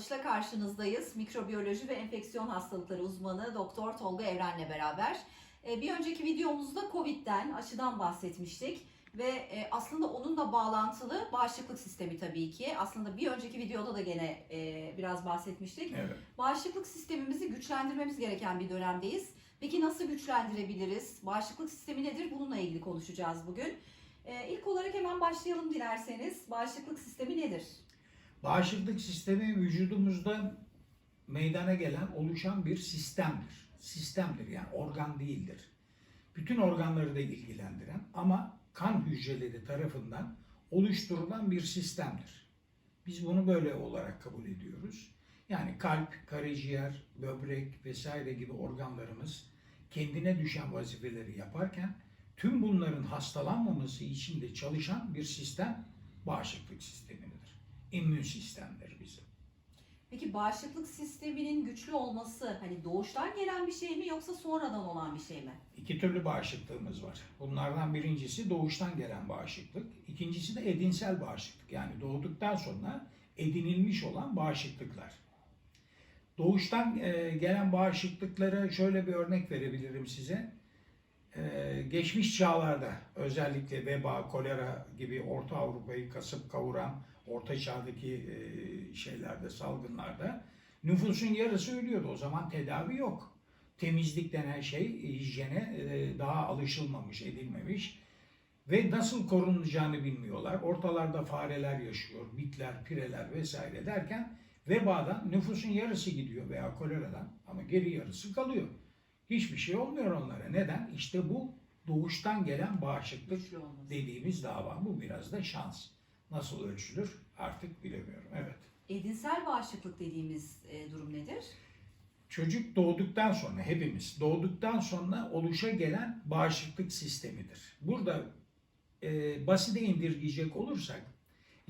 Danış'la karşınızdayız. Mikrobiyoloji ve enfeksiyon hastalıkları uzmanı Doktor Tolga Evren'le beraber. Ee, Bir önceki videomuzda Covid'den, aşıdan bahsetmiştik. Ve e, aslında onunla bağlantılı bağışıklık sistemi tabii ki. Aslında bir önceki videoda da gene e, biraz bahsetmiştik. Evet. Bağışıklık sistemimizi güçlendirmemiz gereken bir dönemdeyiz. Peki nasıl güçlendirebiliriz? Bağışıklık sistemi nedir? Bununla ilgili konuşacağız bugün. İlk olarak hemen başlayalım dilerseniz. Bağışıklık sistemi nedir? Bağışıklık sistemi vücudumuzda meydana gelen, oluşan bir sistemdir. Sistemdir yani organ değildir. Bütün organları da ilgilendiren ama kan hücreleri tarafından oluşturulan bir sistemdir. Biz bunu böyle olarak kabul ediyoruz. Yani kalp, karaciğer, böbrek vesaire gibi organlarımız kendine düşen vazifeleri yaparken tüm bunların hastalanmaması için de çalışan bir sistem bağışıklık sistemidir. İmmün sistemdir bizim. Peki bağışıklık sisteminin güçlü olması hani doğuştan gelen bir şey mi yoksa sonradan olan bir şey mi? İki türlü bağışıklığımız var. Bunlardan birincisi doğuştan gelen bağışıklık. İkincisi de edinsel bağışıklık. Yani doğduktan sonra edinilmiş olan bağışıklıklar. Doğuştan e, gelen bağışıklıklara şöyle bir örnek verebilirim size. E, geçmiş çağlarda özellikle veba, kolera gibi Orta Avrupa'yı kasıp kavuran Orta Çağ'daki e, şeylerde, salgınlarda nüfusun yarısı ölüyordu. O zaman tedavi yok temizlik denen şey hijyene e, daha alışılmamış, edilmemiş ve nasıl korunacağını bilmiyorlar. Ortalarda fareler yaşıyor, bitler, pireler vesaire derken vebadan nüfusun yarısı gidiyor veya koleradan ama geri yarısı kalıyor. Hiçbir şey olmuyor onlara. Neden? İşte bu doğuştan gelen bağışıklık olması. dediğimiz dava. Bu biraz da şans. Nasıl ölçülür artık bilemiyorum. Evet. Edinsel bağışıklık dediğimiz e, durum nedir? Çocuk doğduktan sonra hepimiz doğduktan sonra oluşa gelen bağışıklık sistemidir. Burada e, basite indirgeyecek olursak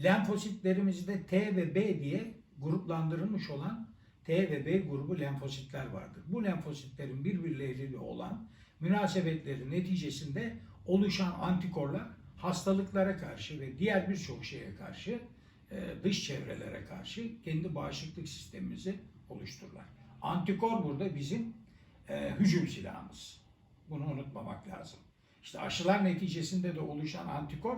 lenfositlerimizde T ve B diye gruplandırılmış olan T ve B grubu lenfositler vardır. Bu lenfositlerin birbirleriyle olan münasebetleri neticesinde oluşan antikorlar hastalıklara karşı ve diğer birçok şeye karşı e, dış çevrelere karşı kendi bağışıklık sistemimizi oluştururlar. Antikor burada bizim e, hücum silahımız. Bunu unutmamak lazım. İşte aşılar neticesinde de oluşan antikor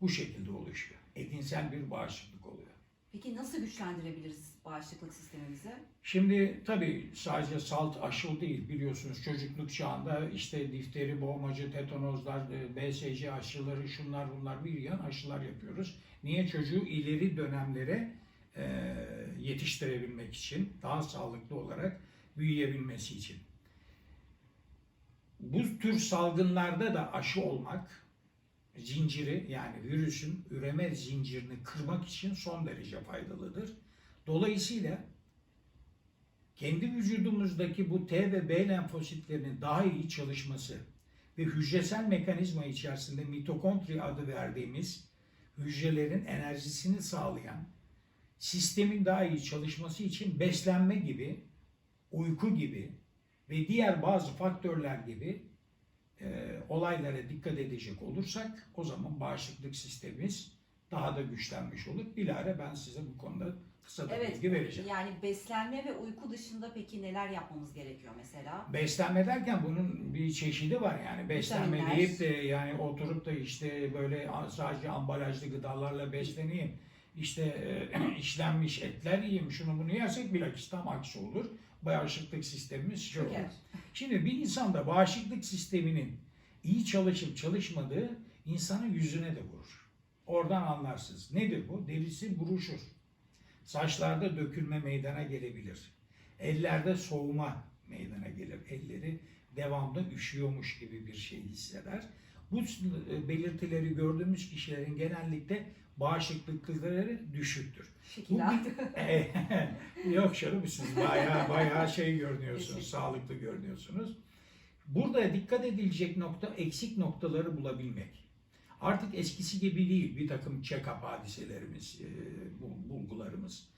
bu şekilde oluşuyor. Edinsel bir bağışıklık oluyor. Peki nasıl güçlendirebiliriz bağışıklık sistemimizi? Şimdi tabii sadece salt aşı değil biliyorsunuz çocukluk çağında işte difteri, boğmacı, tetanozlar, e, BSC aşıları şunlar bunlar bir yan aşılar yapıyoruz. Niye çocuğu ileri dönemlere e, yetiştirebilmek için, daha sağlıklı olarak büyüyebilmesi için. Bu tür salgınlarda da aşı olmak zinciri yani virüsün üreme zincirini kırmak için son derece faydalıdır. Dolayısıyla kendi vücudumuzdaki bu T ve B lenfositlerinin daha iyi çalışması ve hücresel mekanizma içerisinde mitokondri adı verdiğimiz hücrelerin enerjisini sağlayan sistemin daha iyi çalışması için beslenme gibi, uyku gibi ve diğer bazı faktörler gibi e, olaylara dikkat edecek olursak o zaman bağışıklık sistemimiz daha da güçlenmiş olur. Bilare ben size bu konuda kısa da Evet. bilgi vereceğim. Yani beslenme ve uyku dışında peki neler yapmamız gerekiyor mesela? Beslenme derken bunun bir çeşidi var yani. Beslenme Vitaminler. deyip de yani oturup da işte böyle sadece ambalajlı gıdalarla besleneyim. İşte e, işlenmiş etler yiyeyim şunu bunu yersek bilakis tam aksi olur. Bağışıklık sistemimiz şey olur. Şimdi bir insanda bağışıklık sisteminin iyi çalışıp çalışmadığı insanın yüzüne de vurur. Oradan anlarsınız. Nedir bu? Derisi buruşur. Saçlarda dökülme meydana gelebilir. Ellerde soğuma meydana gelir. Elleri devamlı üşüyormuş gibi bir şey hisseder. Bu e, belirtileri gördüğümüz kişilerin genellikle bağışıklıkları düşüktür. Şekil aldı. bir- Yok canım siz bayağı bayağı şey görünüyorsunuz, sağlıklı görünüyorsunuz. Burada dikkat edilecek nokta eksik noktaları bulabilmek. Artık eskisi gibi değil bir takım check-up hadiselerimiz, e, bu- bulgularımız.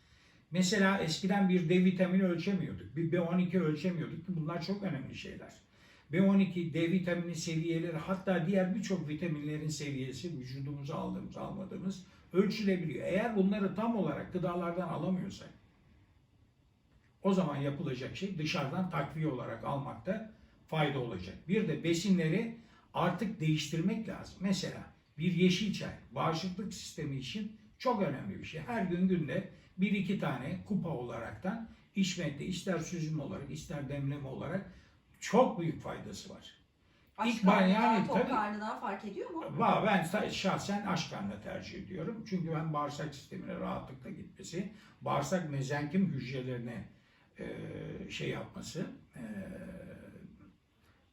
Mesela eskiden bir D vitamini ölçemiyorduk, bir B12 ölçemiyorduk ki bunlar çok önemli şeyler. B12, D vitamini seviyeleri hatta diğer birçok vitaminlerin seviyesi vücudumuza aldığımız almadığımız ölçülebiliyor. Eğer bunları tam olarak gıdalardan alamıyorsak O zaman yapılacak şey dışarıdan takviye olarak almakta fayda olacak. Bir de besinleri artık değiştirmek lazım. Mesela bir yeşil çay bağışıklık sistemi için çok önemli bir şey. Her gün günde bir iki tane kupa olaraktan içmekte ister süzüm olarak ister demleme olarak çok büyük faydası var. Aç İlk ben karnına, yani tok tabii- karnına fark ediyor mu? Ben şahsen aç karnına tercih ediyorum. Çünkü ben bağırsak sistemine rahatlıkla gitmesi, bağırsak mezenkim hücrelerine e, şey yapması, e,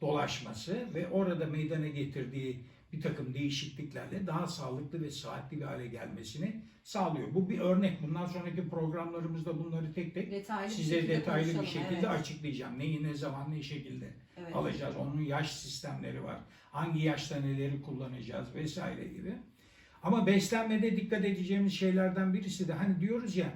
dolaşması ve orada meydana getirdiği bir takım değişikliklerle daha sağlıklı ve sıhhatli bir hale gelmesini sağlıyor. Bu bir örnek. Bundan sonraki programlarımızda bunları tek tek Detaylı bir size şekilde detaylı bir şekilde evet. açıklayacağım. Neyi ne zaman ne şekilde Evet. alacağız. Onun yaş sistemleri var. Hangi yaşta neleri kullanacağız vesaire gibi. Ama beslenmede dikkat edeceğimiz şeylerden birisi de hani diyoruz ya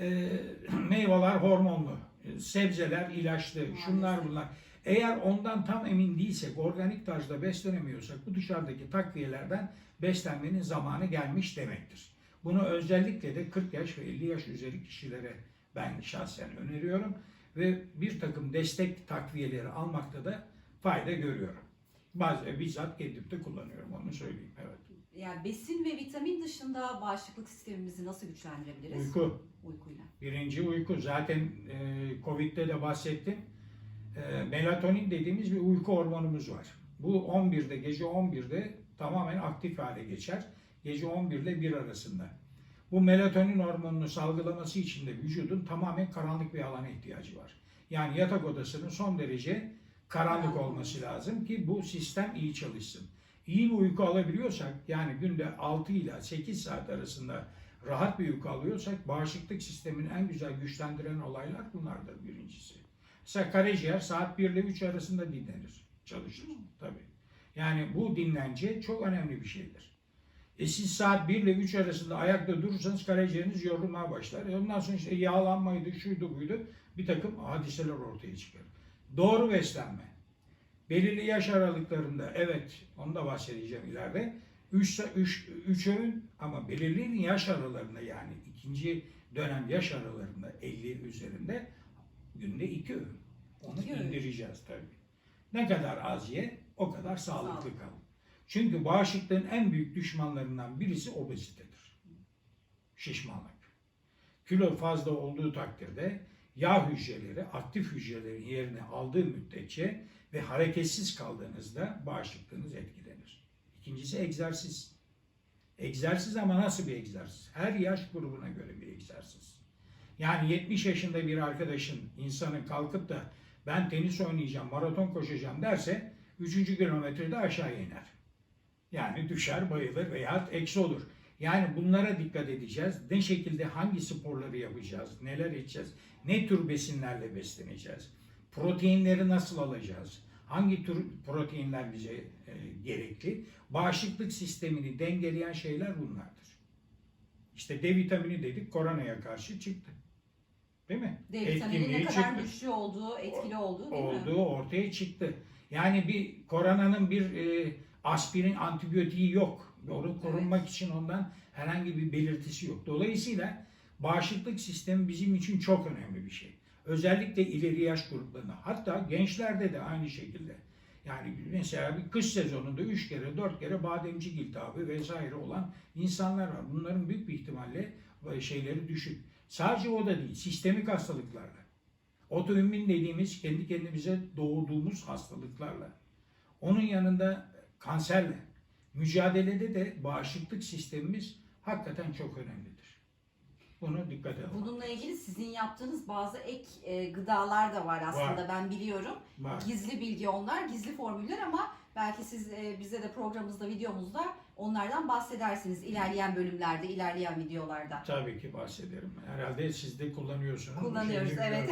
e, meyveler hormonlu, sebzeler ilaçlı, şunlar bunlar. Eğer ondan tam emin değilsek, organik tarzda beslenemiyorsak bu dışarıdaki takviyelerden beslenmenin zamanı gelmiş demektir. Bunu özellikle de 40 yaş ve 50 yaş üzeri kişilere ben şahsen öneriyorum ve bir takım destek takviyeleri almakta da fayda görüyorum. Bazen bizzat kendim de kullanıyorum onu söyleyeyim. Evet. Yani besin ve vitamin dışında bağışıklık sistemimizi nasıl güçlendirebiliriz? Uyku. Uykuyla. Birinci uyku. Zaten e, Covid'de de bahsettim. E, melatonin dediğimiz bir uyku hormonumuz var. Bu 11'de, gece 11'de tamamen aktif hale geçer. Gece 11 ile 1 arasında. Bu melatonin hormonunu salgılaması için de vücudun tamamen karanlık bir alana ihtiyacı var. Yani yatak odasının son derece karanlık olması lazım ki bu sistem iyi çalışsın. İyi bir uyku alabiliyorsak yani günde 6 ile 8 saat arasında rahat bir uyku alıyorsak bağışıklık sistemini en güzel güçlendiren olaylar bunlardır birincisi. Mesela karaciğer saat 1 ile 3 arasında dinlenir, çalışır tabii. Yani bu dinlence çok önemli bir şeydir. E siz saat 1 ile 3 arasında ayakta durursanız karaciğeriniz yorulmaya başlar. E ondan sonra işte yağlanmaydı, şuydu buydu bir takım hadiseler ortaya çıkar. Doğru beslenme. Belirli yaş aralıklarında evet onu da bahsedeceğim ileride. 3 üç, üç öğün ama belirli yaş aralarında yani ikinci dönem yaş aralarında 50 üzerinde günde 2 öğün. Onu İki öğün. indireceğiz tabii. Ne kadar az ye o kadar sağlıklı Sağlıklı. kal. Çünkü bağışıklığın en büyük düşmanlarından birisi obezitedir. Şişmanlık. Kilo fazla olduğu takdirde yağ hücreleri aktif hücrelerin yerini aldığı müddetçe ve hareketsiz kaldığınızda bağışıklığınız etkilenir. İkincisi egzersiz. Egzersiz ama nasıl bir egzersiz? Her yaş grubuna göre bir egzersiz. Yani 70 yaşında bir arkadaşın, insanın kalkıp da ben tenis oynayacağım, maraton koşacağım derse 3. kilometrede aşağı iner. Yani düşer, bayılır veya eksi olur. Yani bunlara dikkat edeceğiz. Ne şekilde hangi sporları yapacağız, neler edeceğiz, ne tür besinlerle besleneceğiz, proteinleri nasıl alacağız, hangi tür proteinler bize e, gerekli, bağışıklık sistemini dengeleyen şeyler bunlardır. İşte D vitamini dedik koronaya karşı çıktı. Değil mi? Vitamini ne Etkinliği kadar çıktı güçlü olduğu, etkili olduğu değil mi? olduğu ortaya çıktı. Yani bir koronanın bir e, aspirin antibiyotiği yok. Onu korunmak için ondan herhangi bir belirtisi yok. Dolayısıyla bağışıklık sistemi bizim için çok önemli bir şey. Özellikle ileri yaş gruplarında. Hatta gençlerde de aynı şekilde. Yani mesela bir kış sezonunda 3 kere 4 kere bademcik iltihabı vesaire olan insanlar var. Bunların büyük bir ihtimalle e, şeyleri düşük. Sadece o da değil. Sistemik hastalıklarla. Otoimmün dediğimiz kendi kendimize doğduğumuz hastalıklarla. Onun yanında kanserle. Mücadelede de bağışıklık sistemimiz hakikaten çok önemlidir. Bunu dikkate alın. Bununla ilgili sizin yaptığınız bazı ek e, gıdalar da var aslında Var. ben biliyorum. Var. Gizli bilgi onlar, gizli formüller ama belki siz e, bize de programımızda, videomuzda onlardan bahsedersiniz ilerleyen bölümlerde, ilerleyen videolarda. Tabii ki bahsederim. Herhalde siz de kullanıyorsunuz. Kullanıyoruz, evet.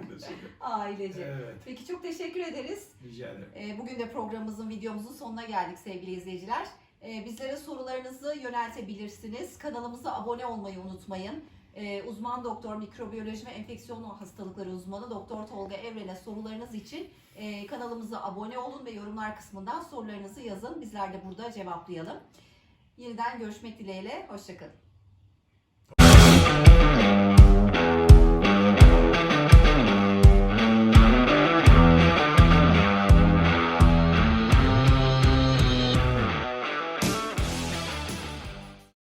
Ailece. evet. Peki çok teşekkür ederiz. Rica ederim. E, Bugün de programımızın, videomuzun sonuna geldik sevgili izleyiciler. E, Bizlere sorularınızı yöneltebilirsiniz. Kanalımıza abone olmayı unutmayın. E, Uzman doktor, mikrobiyoloji ve enfeksiyon hastalıkları uzmanı Doktor Tolga Evren'e sorularınız için e, kanalımıza abone olun ve yorumlar kısmından sorularınızı yazın. Bizler de burada cevaplayalım. Yeniden görüşmek dileğiyle. Hoşçakalın.